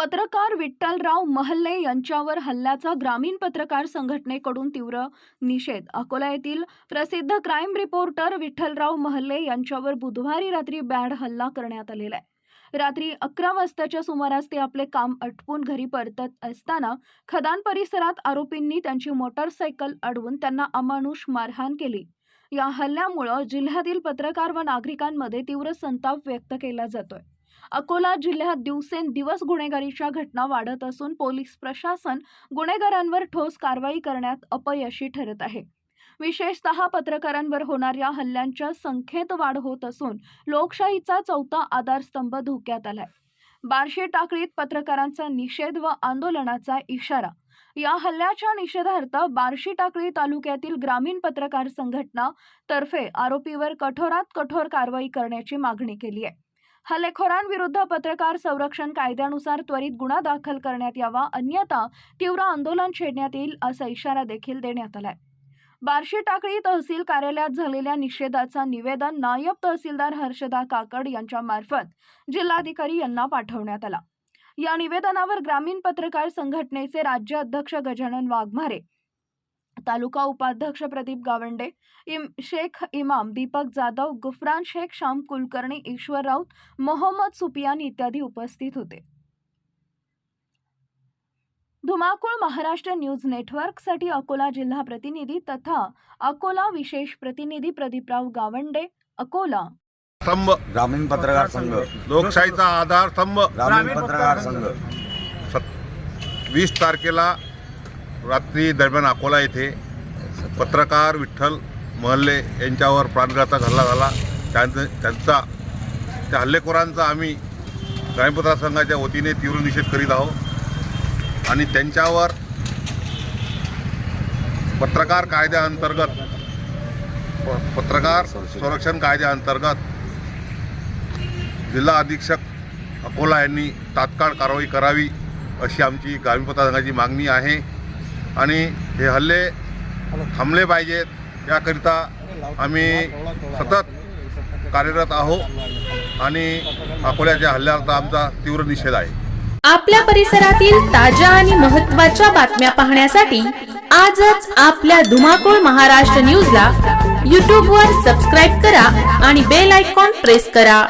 पत्रकार विठ्ठलराव महल्ले यांच्यावर हल्ल्याचा ग्रामीण पत्रकार संघटनेकडून तीव्र निषेध. अकोला येथील प्रसिद्ध क्राईम रिपोर्टर विठ्ठलराव महल्ले यांच्यावर बुधवारी रात्री बॅड हल्ला करण्यात आलेला आहे. रात्री अकरा वाजताच्या सुमारास ते आपले काम आटपून घरी परतत असताना खदान परिसरात आरोपींनी त्यांची मोटारसायकल अडवून त्यांना अमानुष मारहाण केली. या हल्ल्यामुळं जिल्ह्यातील पत्रकार व नागरिकांमध्ये तीव्र संताप व्यक्त केला जातोय. अकोला जिल्ह्यात दिवसेंदिवस गुन्हेगारीच्या घटना वाढत असून पोलीस प्रशासन गुन्हेगारांवर ठोस कारवाई करण्यात अपयशी ठरत आहे. विशेषतः पत्रकारांवर होणाऱ्या हल्ल्यांच्या संख्येत वाढ होत असून लोकशाहीचा चौथा आधारस्तंभ धोक्यात आलाय. बार्शी टाकळीत पत्रकारांचा निषेध व आंदोलनाचा इशारा. या हल्ल्याच्या निषेधार्थ बार्शी टाकळी तालुक्यातील ग्रामीण पत्रकार संघटना तर्फे आरोपीवर कठोरात कठोर कारवाई करण्याची मागणी केली आहे. हल्लेखोरांविरुद्ध पत्रकार संरक्षण कायद्यानुसार त्वरित गुन्हा दाखल करण्यात यावा अन्यथा तीव्र आंदोलन छेडण्यात येईल असा इशारा देखील देण्यात आलाय. बार्शी टाकळी तहसील कार्यालयात झालेल्या निषेधाचा निवेदन नायब तहसीलदार हर्षदा काकड यांच्या मार्फत जिल्हाधिकारी यांना पाठवण्यात आला. या निवेदनावर ग्रामीण पत्रकार संघटनेचे राज्य अध्यक्ष गजानन वाघमारे तालुका उपाध्यक्ष प्रदीप गावंडे इम शेख इमाम दीपक जाधव गुफरान शेख श्याम कुलकर्णी ईश्वर राऊत मोहम्मद सुपियान इत्यादी उपस्थित होते. धुमाकूळ महाराष्ट्र न्यूज नेटवर्कसाठी अकोला जिल्हा प्रतिनिधी तथा अकोला विशेष प्रतिनिधी प्रदीपराव गावंडे अकोला. स्तंभ ग्रामीण पत्रकार संघ. लोकशाहीचा आधार स्तंभ. ग्रामीण पत्रकार संघ. वीस तारखेला रात्री दरम्यान अकोला येथे पत्रकार विठ्ठल महल्ले यांच्यावर प्राणघातक हल्ला झाला. त्यांचा त्यांचा त्या हल्लेखोरांचा आम्ही ग्रामीण संघाच्या वतीने तीव्र निषेध करीत आहोत. आणि त्यांच्यावर पत्रकार कायद्याअंतर्गत प- पत्रकार संरक्षण कायद्याअंतर्गत जिल्हा अधीक्षक अकोला यांनी तात्काळ कारवाई करावी अशी आमची ग्रामीण संघाची मागणी आहे. आणि हे हल्ले थांबले पाहिजेत. याकरिता आम्ही सतत कार्यरत आहोत आणि अकोल्याच्या हल्ल्याचा आमचा तीव्र निषेध आहे. आपल्या परिसरातील ताज्या आणि महत्त्वाच्या बातम्या पाहण्यासाठी आजच आपल्या धुमाकूळ महाराष्ट्र न्यूजला यूट्यूबवर सबस्क्राईब करा आणि बेल आयकॉन प्रेस करा.